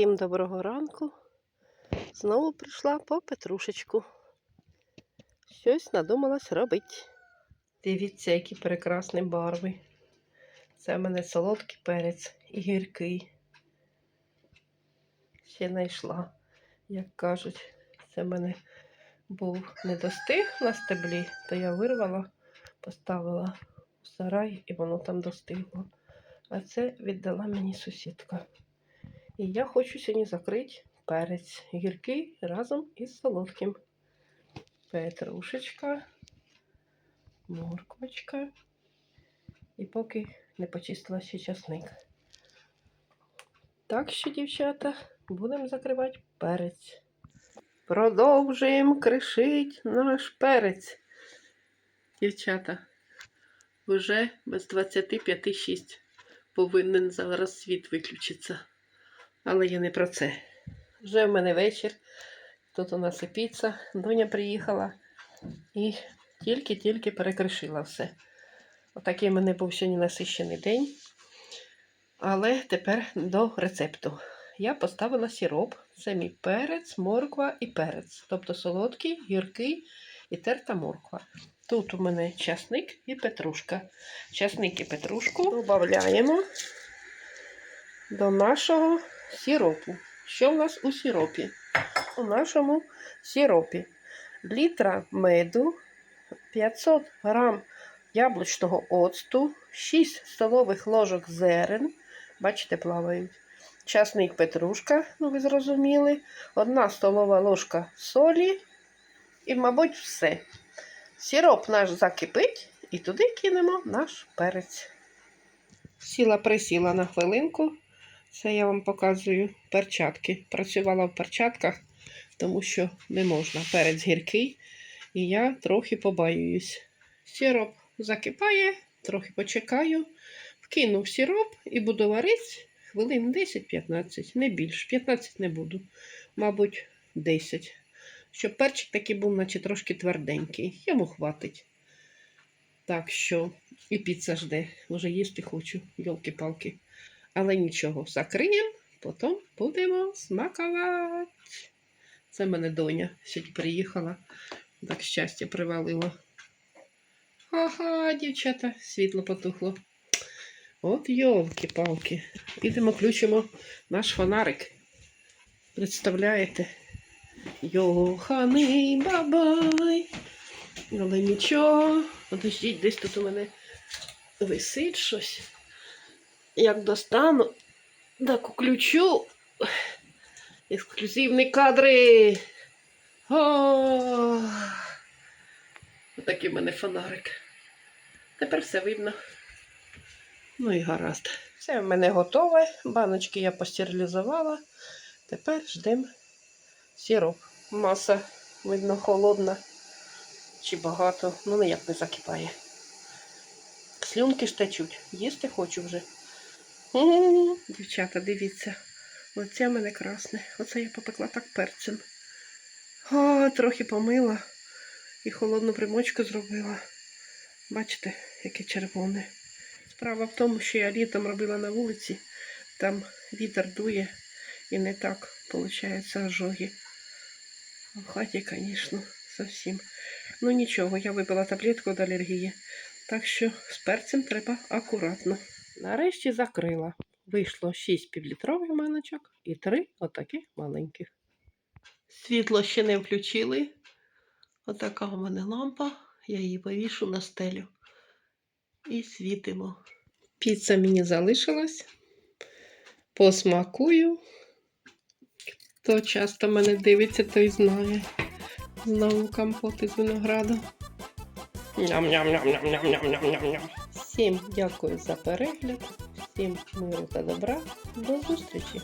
Всім доброго ранку. Знову прийшла по петрушечку. Щось надумалась робити. Дивіться, які прекрасні барви. Це в мене солодкий перець і гіркий. Ще знайшла, як кажуть, це в мене був не достиг на стеблі, то я вирвала, поставила в сарай і воно там достигло. А це віддала мені сусідка. І я хочу сьогодні закрити перець гіркий разом із солодким. Петрушечка, морквочка. І поки не почистила ще часник. Так що, дівчата, будемо закривати перець. Продовжуємо кришить наш перець. Дівчата, вже без 25,6 повинен зараз світ виключитися. Але я не про це. Вже в мене вечір. Тут у нас і піца. Доня приїхала і тільки-тільки перекришила все. Отакий в мене був сьогодні насищений день. Але тепер до рецепту. Я поставила сироп. Це мій перець, морква і перець. Тобто солодкий, гіркий і терта морква. Тут у мене часник і петрушка. Часник і петрушку додаємо до нашого сиропу. Що в нас у сиропі? У нашому сиропі літра меду, 500 грам яблучного оцту, 6 столових ложок зерен. Бачите, плавають. Часник петрушка, ну ви зрозуміли, одна столова ложка солі і, мабуть, все. Сироп наш закипить і туди кинемо наш перець. Сіла присіла на хвилинку. Це я вам показую перчатки. Працювала в перчатках, тому що не можна. Перець гіркий. І я трохи побаююсь. Сироп закипає, трохи почекаю, вкину в сироп і буду варити хвилин 10-15, не більше. 15 не буду, мабуть, 10. Щоб перчик такий був, наче трошки тверденький. Йому хватить. Так що, і піца жде. Вже їсти хочу, йолки-палки. Але нічого, закриємо, потім будемо смакувати. Це мене доня сьогодні приїхала. Так щастя привалило. Ага, дівчата, світло потухло. От йолки-палки. Ідемо, включимо наш фонарик. Представляєте? Йоханий бабай. Але нічого. Подождіть, десь тут у мене висить щось. Як достану, так включу. Ексклюзивні кадри. О! Такий в мене фонарик. Тепер все видно. Ну і гаразд. Все в мене готове. Баночки я постерилізувала. Тепер ждемо сироп. Маса, видно, холодна. Чи багато. Ну ніяк не закипає. Слюнки ж течуть. Їсти хочу вже. М, Дівчата, дивіться. Оце в мене красне. Оце я попекла так перцем. О, трохи помила і холодну примочку зробила. Бачите, яке червоне. Справа в тому, що я літом робила на вулиці, там вітер дує і не так виходить ожоги. В хаті, звісно, зовсім. Ну нічого, я випила таблетку від алергії. Так що з перцем треба акуратно. Нарешті закрила. Вийшло 6 півлітрових баночок і 3 отаких маленьких. Світло ще не включили. Отака у мене лампа. Я її повішу на стелю. І світимо. Піца мені залишилась. Посмакую. Хто часто мене дивиться, той знає. Знову компот із винограду. Ням-ням-ням-ням-ням-ням-ням-ням. Всім дякую за перегляд. Всім миру та добра. До зустрічі!